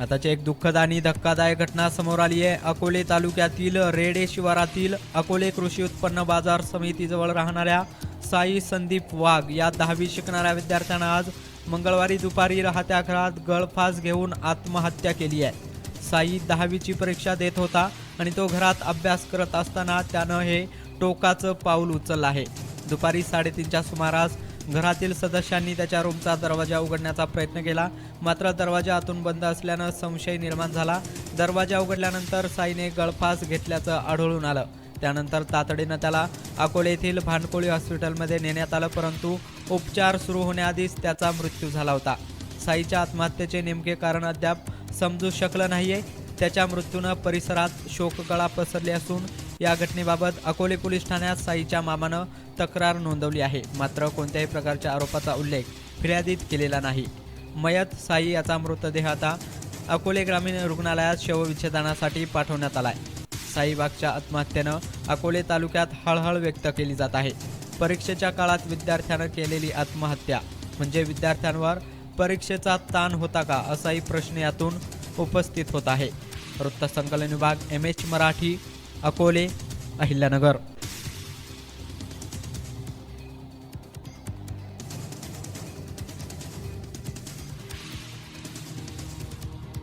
आताची एक दुःखद आणि धक्कादायक घटना समोर आली आहे. अकोले तालुक्यातील रेडे शिवारातील अकोले कृषी उत्पन्न बाजार समितीजवळ राहणाऱ्या साई संदीप वाघ या दहावी शिकणाऱ्या विद्यार्थ्यांना आज मंगळवारी दुपारी राहत्या घरात गळफास घेऊन आत्महत्या केली आहे. साई दहावीची परीक्षा देत होता आणि तो घरात अभ्यास करत असताना त्यानं हे टोकाचं पाऊल उचललं आहे. दुपारी साडेतीनच्या सुमारास घरातील सदस्यांनी त्याच्या रूमचा दरवाजा उघडण्याचा प्रयत्न केला. मात्र दरवाजा आतून बंद असल्यानं संशय निर्माण झाला. दरवाजा उघडल्यानंतर साईने गळफास घेतल्याचं आढळून आलं. त्यानंतर तातडीनं त्याला अकोले येथील भानकोळी हॉस्पिटलमध्ये नेण्यात आलं परंतु उपचार सुरू होण्याआधीच त्याचा मृत्यू झाला होता. साईच्या आत्महत्येचे नेमके कारण अद्याप समजू शकलं नाहीये. त्याच्या मृत्यूनं परिसरात शोककळा पसरली असून या घटनेबाबत अकोले पोलीस ठाण्यात साईच्या मामानं तक्रार नोंदवली आहे. मात्र कोणत्याही प्रकारच्या आरोपाचा उल्लेख फिर्यादीत केलेला नाही. मयत साई याचा मृतदेह आता अकोले ग्रामीण रुग्णालयात शवविच्छेदनासाठी पाठवण्यात आलाय. साईबागच्या आत्महत्येनं अकोले तालुक्यात हळहळ व्यक्त केली जात आहे. परीक्षेच्या काळात विद्यार्थ्यानं केलेली आत्महत्या म्हणजे विद्यार्थ्यांवर परीक्षेचा ताण होता का असाही प्रश्न यातून उपस्थित होत आहे. वृत्तसंकलन विभाग एम एच मराठी अकोले अहिल्यानगर